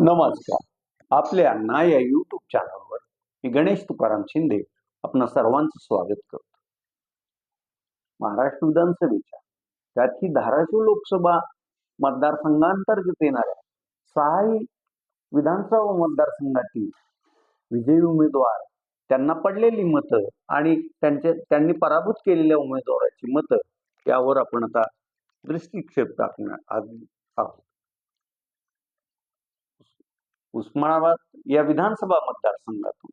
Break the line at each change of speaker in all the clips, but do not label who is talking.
नमस्कार. आपल्या ना या युट्यूब चॅनलवर मी गणेश तुकाराम शिंदे आपण सर्वांचं स्वागत करतो. महाराष्ट्र विधानसभेच्या त्यातही धाराशिव लोकसभा मतदारसंघांतर्गत येणाऱ्या सहाही विधानसभा मतदारसंघातील विजयी उमेदवार त्यांना पडलेली मतं आणि त्यांच्या त्यांनी पराभूत केलेल्या उमेदवाराची मतं यावर आपण आता दृष्टिक्षेप टाकणार आहोत. उस्मानाबाद या विधानसभा मतदारसंघातून.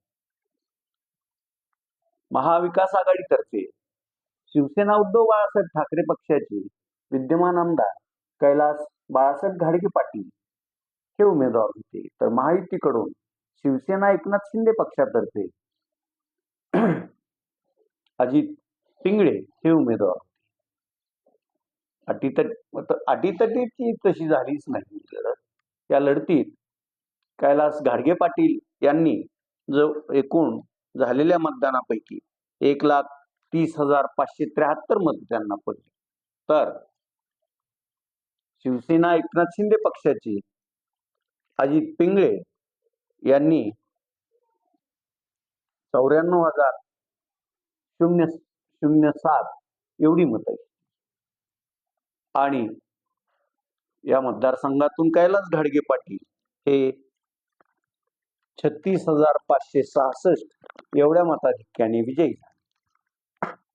महाविकास आघाडीतर्फे शिवसेना उद्धव बाळासाहेब ठाकरे पक्षाचे विद्यमान आमदार कैलास बाळासाहेब घाडगे पाटील हे उमेदवार होते. तर महायुतीकडून शिवसेना एकनाथ शिंदे पक्षातर्फे अजित पिंगळे हे उमेदवार होते. अटीतट अटीतटीची तशी झालीच नाही. या लढतीत कैलास घाडगे पाटील यांनी जो एकूण झालेल्या मतदानापैकी एक लाख तीस हजार पाचशे त्र्याहत्तर मत त्यांना पडली. तर शिवसेना एकनाथ शिंदे पक्षाची अजित पिंगळे यांनी चौऱ्याण्णव हजार शून्य शून्य सात एवढी मतं आणि या मतदारसंघातून कैलास घाडगे पाटील हे छत्तीस हजार पाचशे सहासष्ट एवढ्या मताधिक्याने विजयी झाले.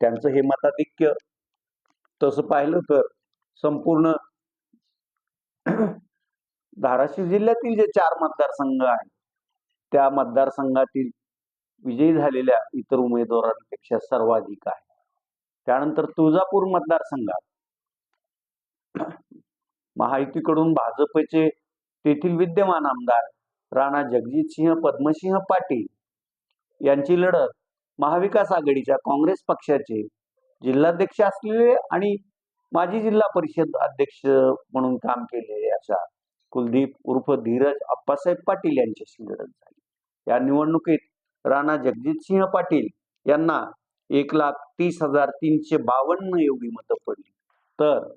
त्यांचं हे मताधिक्य तसं पाहिलं तर संपूर्ण धाराशिव जिल्ह्यातील जे चार मतदारसंघ आहेत त्या मतदारसंघातील विजयी झालेल्या इतर उमेदवारांपेक्षा सर्वाधिक आहे. त्यानंतर तुळजापूर मतदारसंघात महायुतीकडून भाजपचे तेथील विद्यमान आमदार राणा जगजितसिंह पद्मसिंह पाटील यांची लढत महाविकास आघाडीच्या काँग्रेस पक्षाचे जिल्हाध्यक्ष असलेले आणि माजी जिल्हा परिषद अध्यक्ष म्हणून काम केलेले अशा कुलदीप उर्फ धीरज अप्पासाहेब पाटील यांच्याशी लढत झाली. या निवडणुकीत राणा जगजितसिंह पाटील यांना एक लाख तीस हजार तीनशे बावन्न एवढी मतं पडली. तर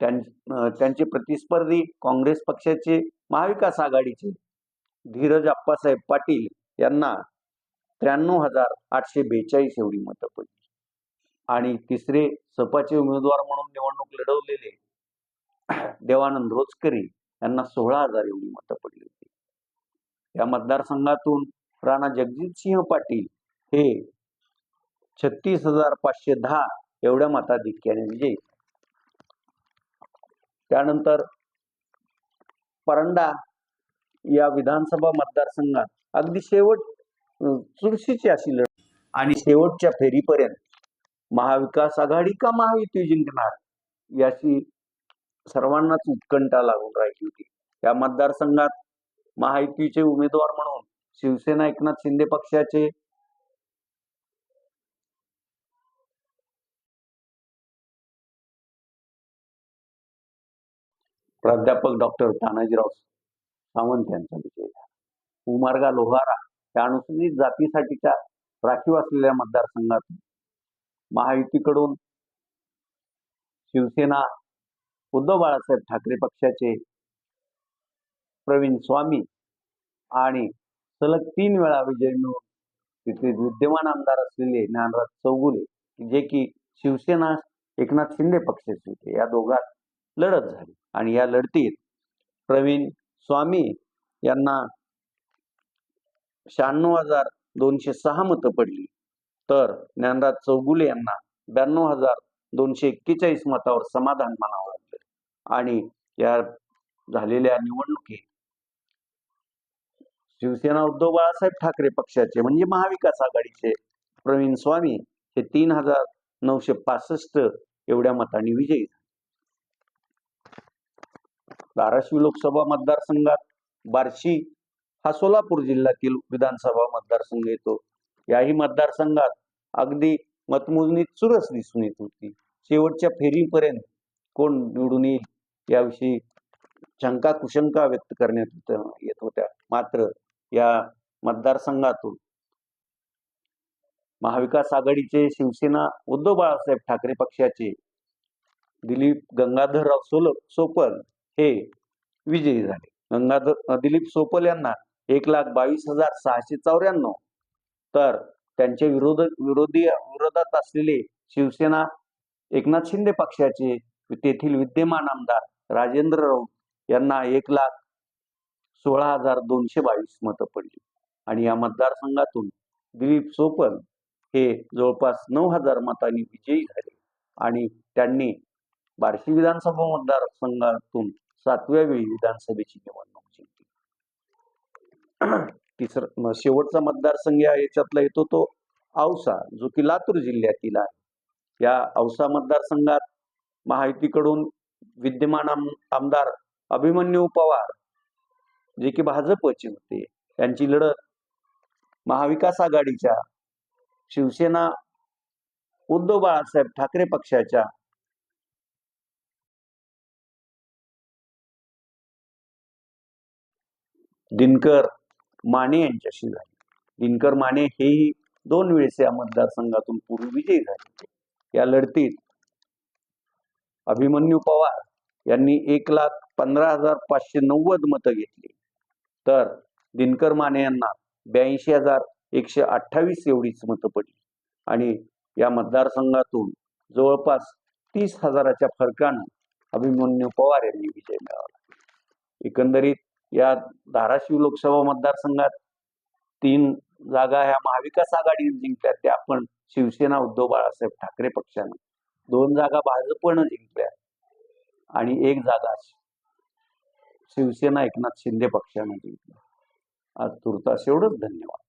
त्यांचे प्रतिस्पर्धी काँग्रेस पक्षाचे महाविकास आघाडीचे धीरज अप्पासाहेब पाटील यांना त्र्याण्णव हजार आठशे बेचाळीस एवढी मतं पडली. आणि तिसरे सपाचे उमेदवार म्हणून निवडणूक लढवलेले देवानंद रोजकरी यांना सोळा हजार एवढी मतं पडली होती. या मतदारसंघातून राणा जगजितसिंह पाटील हे छत्तीस हजार पाचशे दहा एवढ्या मताधिक्याने विजयी. त्यानंतर परंडा या विधानसभा मतदारसंघात अगदी शेवट चुरशीची अशी लढत. आणि शेवटच्या फेरीपर्यंत महाविकास आघाडी का महायुती जिंकणार याची सर्वांनाच उत्कंठा लागून राहिली होती. या मतदारसंघात महायुतीचे उमेदवार म्हणून शिवसेना एकनाथ शिंदे पक्षाचे प्राध्यापक डॉक्टर तानाजीराव सावंत यांचा विजय झाला. उमार्गा लोहारा या अनुसूचित जातीसाठीच्या राखीव असलेल्या मतदारसंघातून महायुतीकडून शिवसेना उद्धव बाळासाहेब ठाकरे पक्षाचे प्रवीण स्वामी आणि सलग तीन वेळा विजय मिळून तिथे विद्यमान आमदार असलेले ज्ञानराज चौगुले जे की शिवसेना एकनाथ शिंदे पक्षाचे होते या दोघात लढत झाली. आणि या लढतीत प्रवीण स्वामी यांना शहाण्णव हजार दोनशे सहा मतं पडली. तर ज्ञानराज चौगुले यांना ब्याण्णव हजार दोनशे एक्केचाळीस मतावर समाधान मानावं लागलं. आणि या झालेल्या निवडणुकीत शिवसेना उद्धव बाळासाहेब ठाकरे पक्षाचे म्हणजे महाविकास आघाडीचे प्रवीण स्वामी हे तीन हजार नऊशे पासष्ट एवढ्या मतांनी विजयी धाराशिव लोकसभा मतदारसंघात बार्शी हा सोलापूर जिल्ह्यातील विधानसभा मतदारसंघ येतो. याही मतदारसंघात अगदी मतमोजणी चुरस दिसून येत होती. शेवटच्या फेरीपर्यंत कोण निवडून येईल याविषयी शंका कुशंका व्यक्त करण्यात येत होत्या. मात्र या मतदारसंघातून महाविकास आघाडीचे शिवसेना उद्धव बाळासाहेब ठाकरे पक्षाचे दिलीप गंगाधरराव सोल सोपल हे विजयी झाले. गंगाधर दिलीप सोपल यांना एक लाख बावीस हजार सहाशे चौऱ्याण्णव. तर त्यांच्या विरोध विरोधी विरोधात असलेले शिवसेना एकनाथ शिंदे पक्षाचे तेथील विद्यमान आमदार राजेंद्र राऊत यांना एक लाख सोळा हजार दोनशे बावीस मतं पडली. आणि या मतदारसंघातून दिलीप सोपल हे जवळपास नऊ हजार मतांनी विजयी झाले. आणि त्यांनी बार्शी विधानसभा मतदारसंघातून सातव्या वेळी विधानसभेची निवडणूक जिंकली. तिसरं शेवटचा मतदारसंघ याच्यातला येतो तो औसा जो की लातूर जिल्ह्यातील आहे. या औसा मतदारसंघात महायुतीकडून विद्यमान आम आमदार अभिमन्यू पवार जे की भाजपचे होते त्यांची लढत महाविकास आघाडीच्या शिवसेना उद्धव बाळासाहेब ठाकरे पक्षाच्या दिनकर माने यांच्याशी झाली. दिनकर माने हेही दोन वेळेस या मतदारसंघातून पूर्वी विजयी झाले या लढतीत अभिमन्यू पवार यांनी एक लाख पंधरा हजार पाचशे नव्वद मतं घेतली. तर दिनकर माने यांना ब्याऐंशी हजार एकशे अठ्ठावीस एवढीच मतं पडली. आणि या मतदारसंघातून जवळपास तीस हजाराच्या फरकानं अभिमन्यू पवार यांनी विजय मिळवला. एकंदरीत या धाराशिव लोकसभा मतदारसंघात तीन जागा ह्या महाविकास आघाडीने जिंकल्या. त्या पण शिवसेना उद्धव बाळासाहेब ठाकरे पक्षानं. दोन जागा भाजपनं जिंकल्या आणि एक जागा शिवसेना एकनाथ शिंदे पक्षानं जिंकल्या. आज तुर्तास एवढंच धन्यवाद.